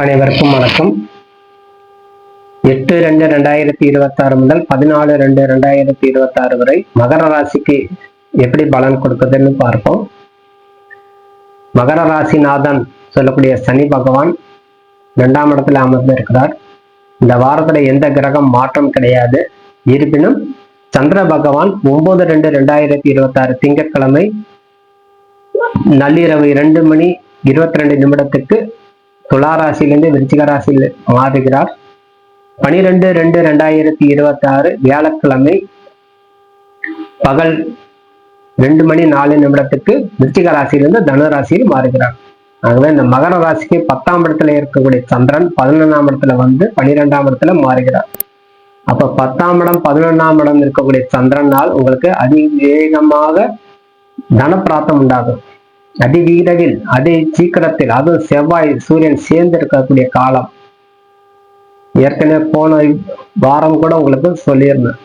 அனைவருக்கும் வணக்கம். எட்டு ரெண்டு ரெண்டாயிரத்தி இருபத்தி ஆறு முதல் பதினாலு ரெண்டு ரெண்டாயிரத்தி இருபத்தி ஆறு வரை மகர ராசிக்கு எப்படி பலன் கொடுக்குதுன்னு பார்ப்போம். மகர ராசிநாதன் சொல்லக்கூடிய சனி பகவான் இரண்டாம் இடத்துல அமர்ந்து இருக்கிறார் இந்த வாரத்துல எந்த கிரகம் மாற்றம் கிடையாது. இருப்பினும் சந்திர பகவான் ஒன்பது ரெண்டு ரெண்டாயிரத்தி இருபத்தி ஆறு திங்கட்கிழமை நள்ளிரவு இரண்டு மணி இருபத்தி ரெண்டு நிமிடத்துக்கு துலா ராசியிலிருந்து விருச்சிக ராசியில் மாறுகிறார். பனிரெண்டு ரெண்டு ரெண்டாயிரத்தி இருபத்தி ஆறு வியாழக்கிழமை பகல் ரெண்டு மணி நாலு நிமிடத்துக்கு விருச்சிக ராசியிலிருந்து தனு ராசியில் மாறுகிறார். ஆகவே இந்த மகர ராசிக்கு பத்தாம் இடத்துல இருக்கக்கூடிய சந்திரன் பதினொன்றாம் இடத்துல வந்து பனிரெண்டாம் இடத்துல மாறுகிறார். அப்ப பத்தாம் இடம் பதினொன்றாம் இடம் இருக்கக்கூடிய சந்திரனால் உங்களுக்கு அதிவேகமாக தனப்பிராப்தம் உண்டாகும். அதிவீரவில் அதி சீக்கிரத்தில் அதுவும் செவ்வாய் சூரியன் சேர்ந்து இருக்கக்கூடிய காலம். ஏற்கனவே போன வாரம் கூட உங்களுக்கு சொல்லியிருந்தேன்.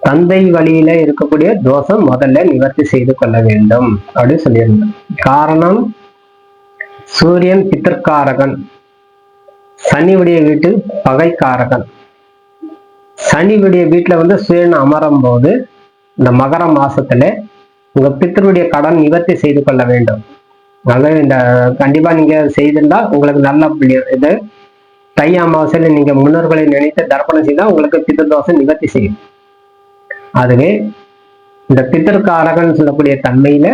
தந்தை வழியில இருக்கக்கூடிய தோஷம் முதல்ல நிவர்த்தி செய்து கொள்ள வேண்டும் அப்படின்னு சொல்லியிருந்தேன். காரணம் சூரியன் பித்தர்காரகன் சனியுடைய வீட்டு பகைக்காரகன். சனியுடைய வீட்டுல வந்து சூரியன் அமரும் போது இந்த மகர மாசத்துல உங்க பித்தருடைய கடன் நிவர்த்தி செய்து கொள்ள வேண்டும். அதாவது இந்த கண்டிப்பா நீங்க செய்திருந்தா உங்களுக்கு நல்ல இது தை அமாவாசையில நீங்க முன்னோர்களை நினைத்து தர்ப்பணம் செய்தால் உங்களுக்கு பித்தர்தோஷம் நிவர்த்தி செய்யும். அதுவே இந்த பித்தர்காரகன் சொல்லக்கூடிய தன்மையில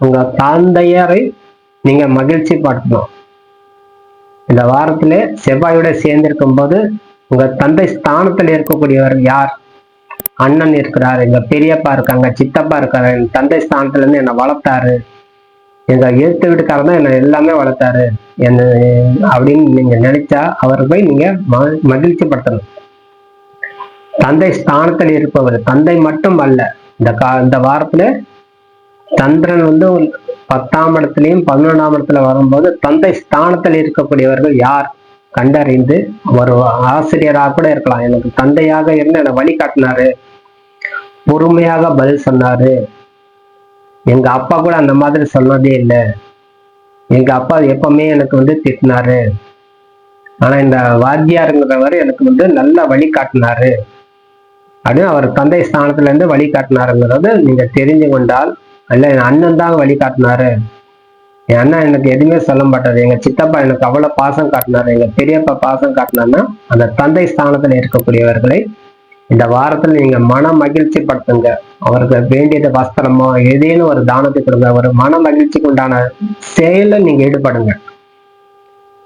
உங்க தந்தையரை நீங்க மகிழ்ச்சி படுத்தணும். இந்த வாரத்திலே செவ்வாயோட சேர்ந்திருக்கும் போது உங்க தந்தை ஸ்தானத்தில் இருக்கக்கூடியவர் யார்? அண்ணன் இருக்கிறாரு எங்க பெரியப்பா இருக்காங்க சித்தப்பா இருக்காரு என் தந்தை ஸ்தானத்துல இருந்து என்னை வளர்த்தாரு. எங்க எழுத்து வீட்டுக்காரர் தான் என்னை எல்லாமே வளர்த்தாரு. என்ன அப்படின்னு நீங்க நினைச்சா அவரை போய் நீங்க மகிழ்ச்சி படுத்தணும் தந்தை ஸ்தானத்தில் இருப்பவர் தந்தை மட்டும் அல்ல. இந்த கா இந்த வாரத்துல சந்திரன் வந்து பத்தாம் இடத்துலயும் பதினொன்றாம் இடத்துல வரும்போது தந்தை ஸ்தானத்தில் இருக்கக்கூடியவர்கள் யார்? கண்டறிந்து ஒரு ஆசிரியராக கூட இருக்கலாம். எனக்கு தந்தையாக இருந்து என்னை வழிகாட்டினாரு. பொறுமையாக பதில் சொன்னாரு. எங்க அப்பா கூட அந்த மாதிரி சொன்னதே இல்லை. எங்க அப்பா எப்பவுமே எனக்கு வந்து திட்டினாரு. ஆனா இந்த வாத்தியாருங்கிறவர் எனக்கு வந்து நல்ல வழிகாட்டினாரு அப்படின்னு அவர் தந்தை ஸ்தானத்துல இருந்து வழிகாட்டினாருங்கிறத நீங்க தெரிஞ்சு கொண்டால் அல்ல என் அண்ணன் தான் வழிகாட்டினாரு என் அண்ணன் எனக்கு எதுவுமே சொல்ல மாட்டாரு. எங்க சித்தப்பா எனக்கு அவ்வளவு பாசம் காட்டினாரு. எங்க பெரியப்பா பாசம் காட்டினாருன்னா அந்த தந்தை ஸ்தானத்துல இருக்கக்கூடியவர்களை இந்த வாரத்துல நீங்க மன மகிழ்ச்சி படுத்துங்க. அவருக்கு வேண்டியது வஸ்திரமோ ஏதேனும் ஒரு தானத்தை கொடுங்க. ஒரு மன மகிழ்ச்சிக்கு உண்டான செயல நீங்க ஈடுபடுங்க.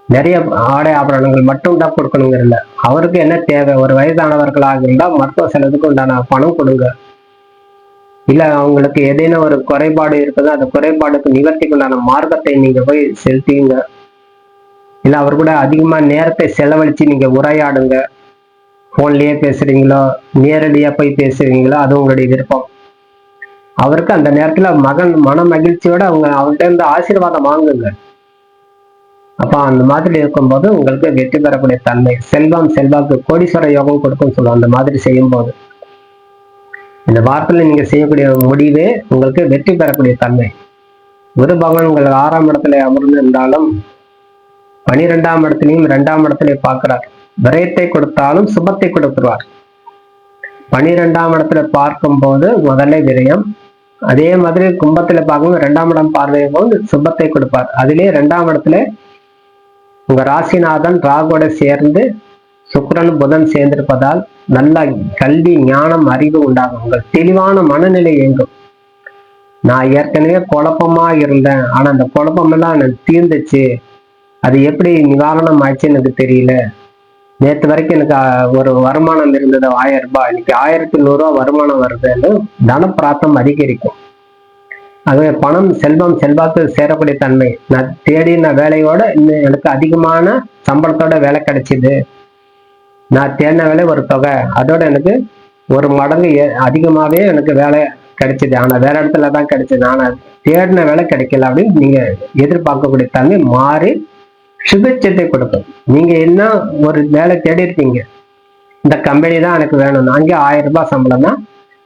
நிறைய ஆடை ஆபரணங்கள் மட்டும் தான் கொடுக்கணுங்கிறல அவருக்கு என்ன தேவை? ஒரு வயதானவர்களாக இருந்தால் மருத்துவ செலவுக்கு உண்டான பணம் கொடுங்க. இல்ல அவங்களுக்கு ஏதேனும் ஒரு குறைபாடு இருக்குதோ? அந்த குறைபாடுக்கு நிவர்த்திக்கு உண்டான மார்க்கத்தை நீங்க போய் செலுத்திங்க. இல்ல அவர் கூட அதிகமா நேரத்தை செலவழிச்சு நீங்க உரையாடுங்க. போன்லயே பேசுறீங்களோ நேரடியா போய் பேசுறீங்களோ அது உங்களுடைய விருப்பம். அவருக்கு அந்த நேரத்துல மகன் மன மகிழ்ச்சியோட அவங்க அவர்கிட்ட இருந்து ஆசீர்வாதம் வாங்குங்க. அப்போ அந்த மாதிரி இருக்கும்போது உங்களுக்கு வெற்றி பெறக்கூடிய தன்மை செல்வம் செல்வாக்கு கோடீஸ்வர யோகம் கொடுக்கும் சொல்லுவோம் அந்த மாதிரி செய்யும் போது இந்த வாரத்தில் நீங்க செய்யக்கூடிய முடிவே உங்களுக்கு வெற்றி பெறக்கூடிய தன்மை. குரு பகவான் உங்கள் ஆறாம் இடத்துல அமர்ந்து இருந்தாலும் பனிரெண்டாம் இடத்துலையும் ரெண்டாம் இடத்துலையும் பார்க்கிறார். விரயத்தை கொடுத்தாலும் சுபத்தை கொடுத்துருவார். பனிரெண்டாம் இடத்துல பார்க்கும் போது முதல்ல விரயம் அதே மாதிரி கும்பத்துல பார்க்கும்போது இரண்டாம் இடம் பார்வையும் போது சுபத்தை கொடுப்பார். அதிலே ரெண்டாம் இடத்துல உங்க ராசிநாதன் ராகுவோட சேர்ந்து சுக்கரன் புதன் சேர்ந்திருப்பதால் நல்ல கல்வி ஞானம் அறிவு உண்டாகும். உங்கள் தெளிவான மனநிலை இயங்கும். நான் ஏற்கனவே குழப்பமா இருந்தேன். ஆனா அந்த குழப்பமெல்லாம் எனக்கு தீர்ந்துச்சு. அது எப்படி நிவாரணம் ஆச்சு எனக்கு தெரியல. நேற்று வரைக்கும் எனக்கு ஒரு வருமானம் இருந்தது ஆயிரம் ரூபாய். இன்னைக்கு ஆயிரத்தி நூறு ரூபாய் வருமானம் வருதுன்னு தனப்பிராத்தம் அதிகரிக்கும். அதுவே பணம் செல்வம் செல்வாக்கு சேரக்கூடிய தன்மை. நான் தேடின வேலையோட இன்னும் எனக்கு அதிகமான சம்பளத்தோட வேலை கிடைச்சிது. நான் தேடின வேலை ஒரு தொகை. அதோட எனக்கு ஒரு மடங்கு ஏ- அதிகமாவே எனக்கு வேலை கிடைச்சிது. ஆனா வேற இடத்துல தான் கிடைச்சது. ஆனா தேடின வேலை கிடைக்கல அப்படின்னு நீங்க எதிர்பார்க்கக்கூடிய தன்மை மாறி சுபிட்சத்தை கொடுக்கும். நீங்க என்ன ஒரு வேலை தேடி இருக்கீங்க இந்த கம்பெனி தான் எனக்கு வேணும். அங்கே ஆயிரம் ரூபாய் சம்பளம் தான்.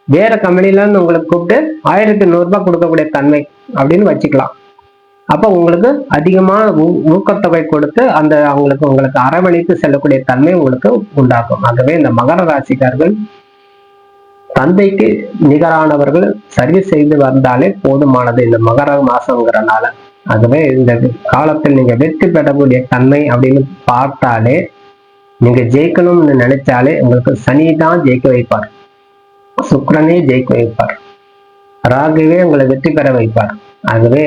வேற கம்பெனில இருந்து உங்களுக்கு கூப்பிட்டு ஆயிரத்தி நூறு ரூபாய் கொடுக்கக்கூடிய தன்மை அப்படின்னு வச்சுக்கலாம். அப்ப உங்களுக்கு அதிகமா ஊக்கத்தொகை கொடுத்து அந்த அவங்களுக்கு உங்களுக்கு அரவணைத்து செல்லக்கூடிய தன்மை உங்களுக்கு உண்டாகும். ஆகவே இந்த மகர ராசிக்காரர்கள் தந்தைக்கு நிகரானவர்கள் சர்வீஸ் செய்து வந்தாலே போதுமானது இந்த மகர மாசங்கிறனால ஆகவே இந்த காலத்தில் நீங்க வெற்றி பெறக்கூடிய தன்மை அப்படின்னு பார்த்தாலே நீங்க ஜெயிக்கணும்னு நினைச்சாலே உங்களுக்கு சனி தான் ஜெயிக்க வைப்பார். சுக்கரனே ஜெயிக்க வைப்பார். ராகுவே உங்களை வெற்றி பெற வைப்பார். ஆகவே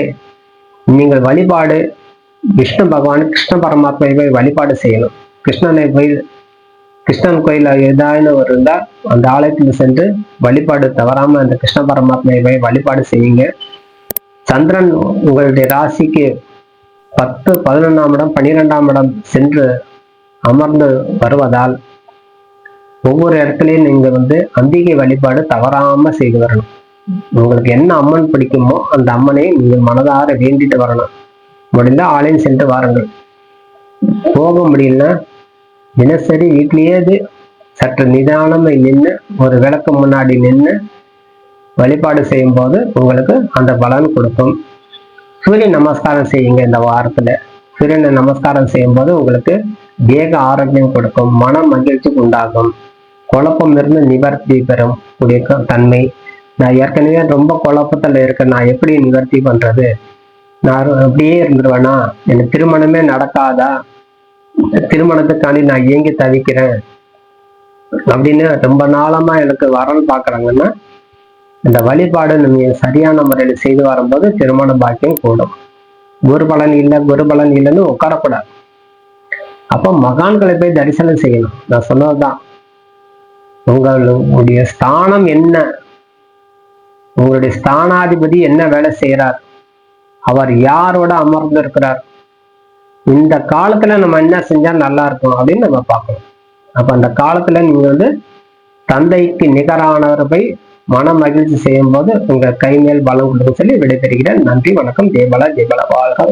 நீங்கள் வழிபாடு விஷ்ணு பகவான் கிருஷ்ண பரமாத்மாவை வழிபாடு செய்யணும். கிருஷ்ணனை போய் கிருஷ்ணன் கோயில் ஏதாவது ஒரு இருந்தால் அந்த ஆலயத்துக்கு சென்று வழிபாடு தவறாம அந்த கிருஷ்ண பரமாத்மாவை வழிபாடு செய்யுங்க. சந்திரன் உங்களுடைய ராசிக்கு பத்து பதினொன்றாம் இடம் பன்னிரெண்டாம் இடம் சென்று அமர்ந்து வருவதால் ஒவ்வொரு இடத்துலையும் நீங்க வந்து அந்திகை வழிபாடு தவறாம செய்து வரணும். உங்களுக்கு என்ன அம்மன் பிடிக்குமோ அந்த அம்மனை நீங்கள் மனதார வேண்டிட்டு வரணும். முடிந்தால் ஆலயம் சென்று வாருங்கள். போக முடியலன்னா தினசரி வீட்லேயே சற்று நிதானமாக நின்று ஒரு விளக்கு முன்னாடி நின்று வழிபாடு செய்யும் போது உங்களுக்கு அந்த பலன் கொடுக்கும். சூரிய நமஸ்காரம் செய்யுங்க இந்த வாரத்துல. சூரியனை நமஸ்காரம் செய்யும் போது உங்களுக்கு தேக ஆரோக்கியம் கொடுக்கும் மன மகிழ்ச்சி உண்டாகும். குழப்பம் இருந்து நிவர்த்தி பெறும் கூடிய தன்மை. நான் ஏற்கனவே ரொம்ப குழப்பத்துல இருக்கேன். நான் எப்படி நிவர்த்தி பண்றது? நான் அப்படியே இருந்துருவேனா? எனக்கு திருமணமே நடக்காதா? திருமணத்துக்காண்டி நான் ஏங்கி தவிக்கிறேன். அப்படின்னு ரொம்ப நாளமா எனக்கு வரல் பாக்குறாங்கன்னா இந்த வழிபாடு நம்ம சரியான முறையில் செய்து வரும்போது திருமண பாக்கியம் கூடும். குரு பலன் இல்லை குரு பலன் இல்லைன்னு உட்காரக்கூடாது. அப்போ மகான்களை போய் தரிசனம் செய்யணும். நான் சொன்னதுதான். உங்களுடைய ஸ்தானம் என்ன? உங்களுடைய ஸ்தானாதிபதி என்ன வேலை செய்யறார் அவர் யாரோட அமர்ந்து இருக்கிறார்? இந்த காலத்துல நம்ம என்ன செஞ்சா நல்லா இருக்கும் அப்படின்னு நம்ம பார்க்கணும். அப்ப அந்த காலத்துல நீங்க வந்து தந்தைக்கு நிகரானவரை போய் மன மகிழ்ச்சி செய்யும் போது உங்க கை மேல் பலம் கொடுக்க சொல்லி விடைபெறுகிறேன். நன்றி வணக்கம். ஜெயபாலா ஜெயபாலா வாழ்க